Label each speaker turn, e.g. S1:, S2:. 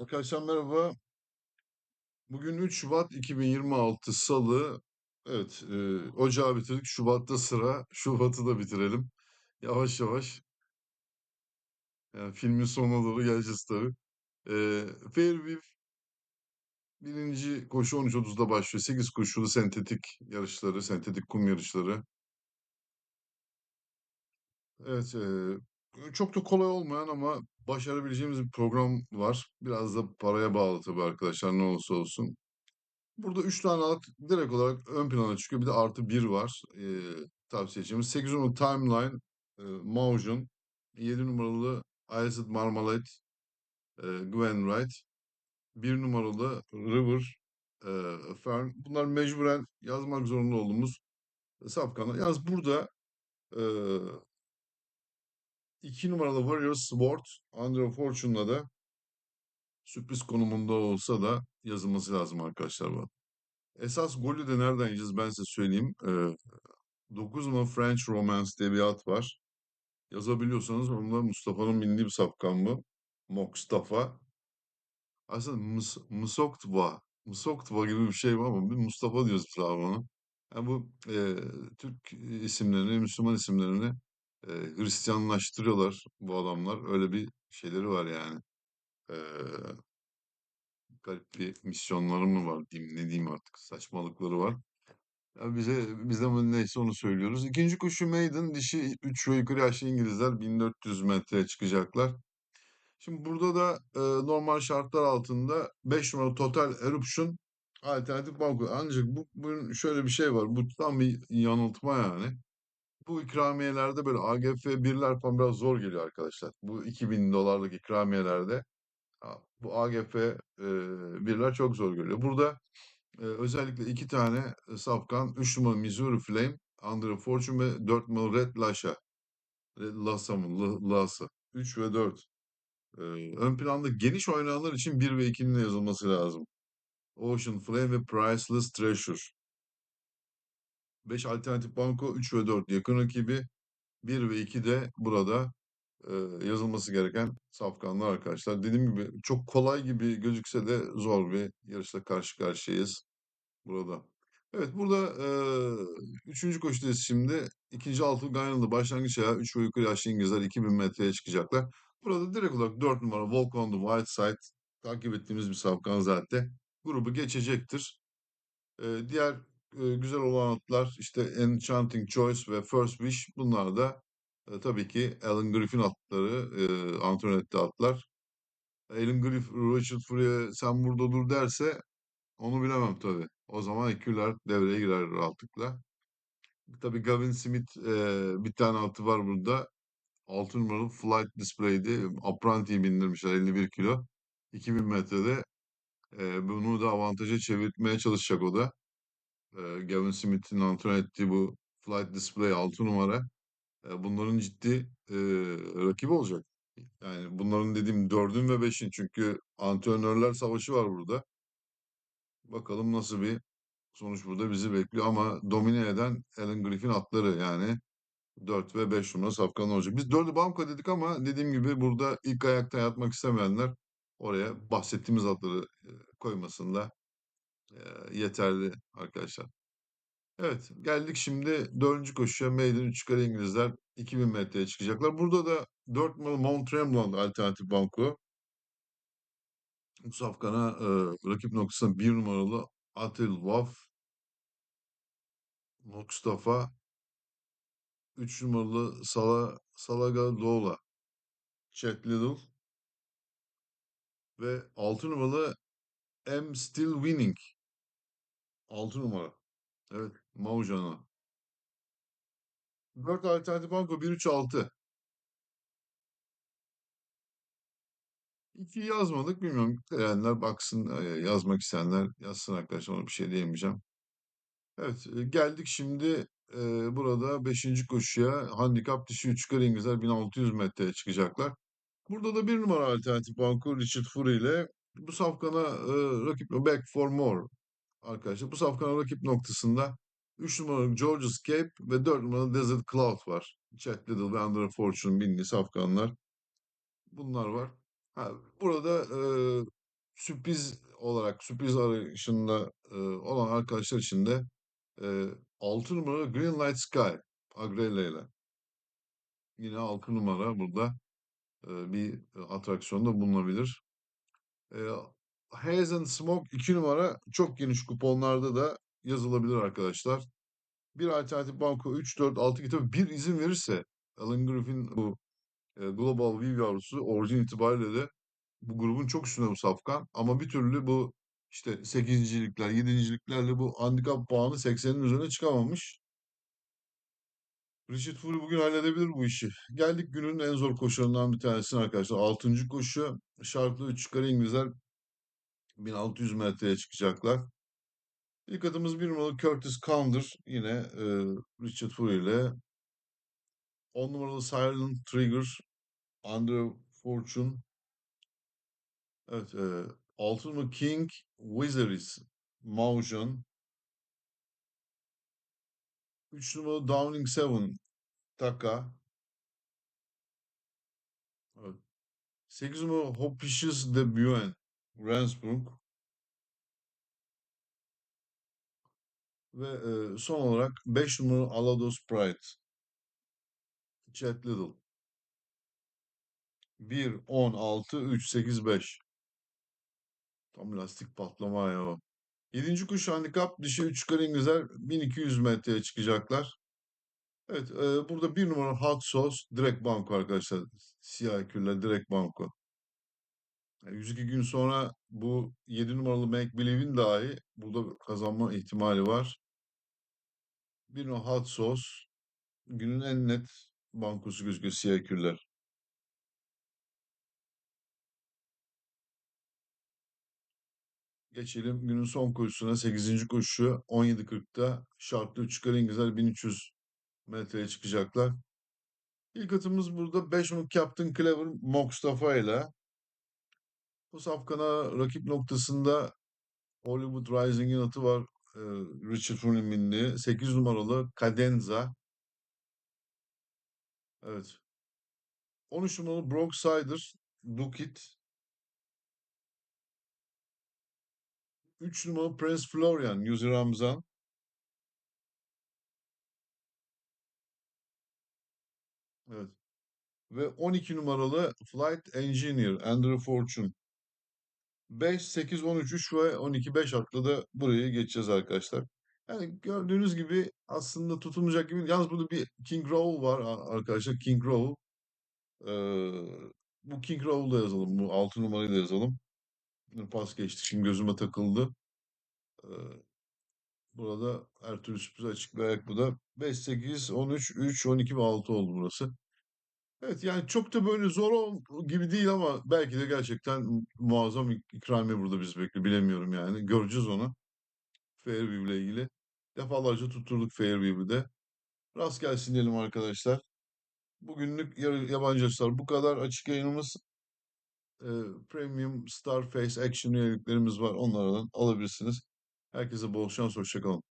S1: Arkadaşlar merhaba. Bugün 3 Şubat 2026 Salı. Evet, e, Ocağı bitirdik. Şubat'ta sıra. Şubat'ı da bitirelim. Yavaş yavaş. Yani filmin sonuna doğru geleceğiz tabii. E, Fairview birinci koşu 13.30'da başlıyor. 8 koşulu sentetik yarışları, sentetik kum yarışları. Evet, e, çok da kolay olmayan ama başarabileceğimiz bir program var. Biraz da paraya bağlı tabii arkadaşlar ne olursa olsun. Burada 3 tane at direkt olarak ön plana çıkıyor. Bir de artı bir var. Ee, tavsiye edeceğimiz. 8 numaralı Timeline, e, Maujun. 7 numaralı Iced Marmalade, e, Gwen Wright. bir numaralı River, e, Fern. Bunlar mecburen yazmak zorunda olduğumuz safkanlar. Yalnız burada e, 2 numaralı Warrior Sword, Under Fortune'la da sürpriz konumunda olsa da yazılması lazım arkadaşlar bu. Esas golü de nereden yiyeceğiz ben size söyleyeyim. Ee, 9 numara French Romance diye bir at var. Yazabiliyorsanız onda Mustafa'nın bindiği bir safkan bu. Mokstafa. Aslında Mus Musoktva. Musoktva gibi bir şey var ama bir Mustafa diyoruz biz abi ona. Yani bu e, Türk isimlerini, Müslüman isimlerini e, Hristiyanlaştırıyorlar bu adamlar. Öyle bir şeyleri var yani. E, garip bir misyonları mı var diyeyim ne diyeyim artık saçmalıkları var. Ya bize biz de neyse onu söylüyoruz. İkinci koşu maiden dişi 3 ve yukarı yaşlı İngilizler 1400 metreye çıkacaklar. Şimdi burada da e, normal şartlar altında 5 numaralı Total Eruption alternatif banko. Ancak bu bunun şöyle bir şey var. Bu tam bir yanıltma yani. Bu ikramiyelerde böyle AGF birler falan biraz zor geliyor arkadaşlar. Bu 2000 dolarlık ikramiyelerde bu AGF e, birler çok zor geliyor. Burada özellikle iki tane safkan, 3 numaralı Missouri Flame, Under Fortune ve 4 numaralı Red Lasha. Red Lassa mı? Lassa. 3 ve 4. Ee, ön planda geniş oynayanlar için 1 ve 2'nin de yazılması lazım. Ocean Flame ve Priceless Treasure. 5 alternatif banko, 3 ve 4 yakın rakibi. 1 ve 2 de burada e, yazılması gereken safkanlar arkadaşlar. Dediğim gibi çok kolay gibi gözükse de zor bir yarışla karşı karşıyayız. Burada. Evet burada eee üçüncü koşudayız şimdi. İkinci altı Ganyalı başlangıç ayağı 3 ve yukarı yaşlı İngilizler 2000 metreye çıkacaklar. Burada direkt olarak 4 numara Walk on the Wild Side takip ettiğimiz bir safkan zaten. Grubu geçecektir. Eee, diğer güzel olan atlar işte Enchanting Choice ve First Wish bunlar da e, tabii ki Alan Griffin atları, e, Antoinette atlar. Alan Griffin, Richard Furya sen burada dur derse onu bilemem tabii. O zaman EQ'ler devreye girer rahatlıkla. Tabii Gavin Smith eee, bir tane atı var burada. 6 numaralı Flight Display'di. Apprenti'yi bindirmişler 51 kilo. 2000 metrede eee, bunu da avantaja çevirmeye çalışacak o da. Gavin Smith'in antrenör ettiği bu Flight Display 6 numara. bunların ciddi eee, rakibi olacak. Yani bunların dediğim 4'ün ve 5'in çünkü antrenörler savaşı var burada. Bakalım nasıl bir sonuç burada bizi bekliyor ama domine eden Alan Griffin atları yani 4 ve 5 numara safkan olacak. Biz 4'ü banko dedik ama dediğim gibi burada ilk ayakta yatmak istemeyenler oraya bahsettiğimiz atları e, koymasında yeterli arkadaşlar. Evet geldik şimdi dördüncü koşuya Maiden 3 kare İngilizler 2000 metreye çıkacaklar. Burada da 4 numaralı Mount Tremblant alternatif banko. Safkana e, rakip noktasında 1 numaralı Atil Waf Mustafa 3 numaralı Sala, Salaga Dola Chet Little ve 6 numaralı M Still Winning 6 numara. Evet Maujana. 4 alternatif banko 1-3-6. 2 yazmadık bilmiyorum. Dileyenler baksın e, yazmak isteyenler yazsın arkadaşlar ona bir şey diyemeyeceğim. Evet e, geldik şimdi e, burada 5. koşuya handikap dışı 3 kare İngilizler 1600 metreye çıkacaklar. Burada da bir numara alternatif banko Richard Fury ile bu safkana e, rakip Back for More arkadaşlar. Bu safkanın rakip noktasında 3 numaralı George's Cape ve 4 numaralı Desert Cloud var. Chet Little ve Under Fortune binli safkanlar. Bunlar var. Ha, burada e, sürpriz olarak sürpriz arayışında e, olan arkadaşlar için de e, 6 numara Green Light Sky Agrella ile yine 6 numara burada e, bir atraksiyonda bulunabilir. E, Haze and Smoke 2 numara çok geniş kuponlarda da yazılabilir arkadaşlar. Bir alternatif banko 3, 4, 6 gibi bir izin verirse Alan Griffin bu e, Global View yavrusu orijin itibariyle de bu grubun çok üstünde bu safkan. Ama bir türlü bu işte sekizincilikler, yedinciliklerle bu handikap puanı 80'in üzerine çıkamamış. Richard Fury bugün halledebilir bu işi. Geldik günün en zor koşularından bir tanesine arkadaşlar. Altıncı koşu şartlı 3 çıkarı İngilizler 1600 metreye çıkacaklar. İlk adımız bir numaralı Curtis Counder. Yine e, Richard Fury ile 10 numaralı Silent Trigger, Under Fortune. Evet, e, 6 numaralı King Wizards, Maujan. 3 numaralı Downing Seven, Taka. Evet. 8 numaralı Hopicious de Buen, Rendsburg. Ve e, son olarak 5 numaralı Alados Pride, Chet Little. 1, 10, 6, 3, 8, 5. Tam lastik patlama ya. Yedinci kuş handikap dişi 3 çıkar İngilizler 1200 metreye çıkacaklar. Evet e, burada bir numara hot sauce direkt banko arkadaşlar. Siyah küller direkt banko. Yani 102 gün sonra bu 7 numaralı Make Believe'in dahi burada kazanma ihtimali var. Numara hot sauce günün en net bankosu gözüküyor siyah küller. Geçelim günün son koşusuna 8. koşu 17.40'da şartlı 3 çıkar İngilizler 1300 metreye çıkacaklar. İlk atımız burada 5 numaralı Captain Clever Mustafa ile. Bu safkana rakip noktasında Hollywood Rising'in atı var. Ee, Richard bindiği. 8 numaralı Cadenza. Evet. 13 numaralı Brooksider Dukit. 3 numaralı Prince Florian Yuzi Ramzan. Evet. Ve 12 numaralı Flight Engineer Andrew Fortune. 5, 8, 13, 3 ve 12, 5 haklı burayı geçeceğiz arkadaşlar. Yani gördüğünüz gibi aslında tutulmayacak gibi. Yalnız burada bir King Roll var arkadaşlar. King Roll. Ee, bu King Roll'u da yazalım. Bu 6 numarayı da yazalım. Pas geçti. Şimdi gözüme takıldı. Ee, burada her türlü sürpriz açık bir ayak bu da. 5, 8, 13, 3, 12 ve 6 oldu burası. Evet yani çok da böyle zor gibi değil ama belki de gerçekten muazzam ik- ikramiye burada bizi bekliyor. Bilemiyorum yani. Göreceğiz onu. Fairview ile ilgili. Defalarca tutturduk Fairview'de. Rast gelsin diyelim arkadaşlar. Bugünlük yarı- yabancı açılar bu kadar. Açık yayınımız e, Premium Starface Action üyeliklerimiz var. Onlardan alabilirsiniz. Herkese bol şans. Hoşçakalın.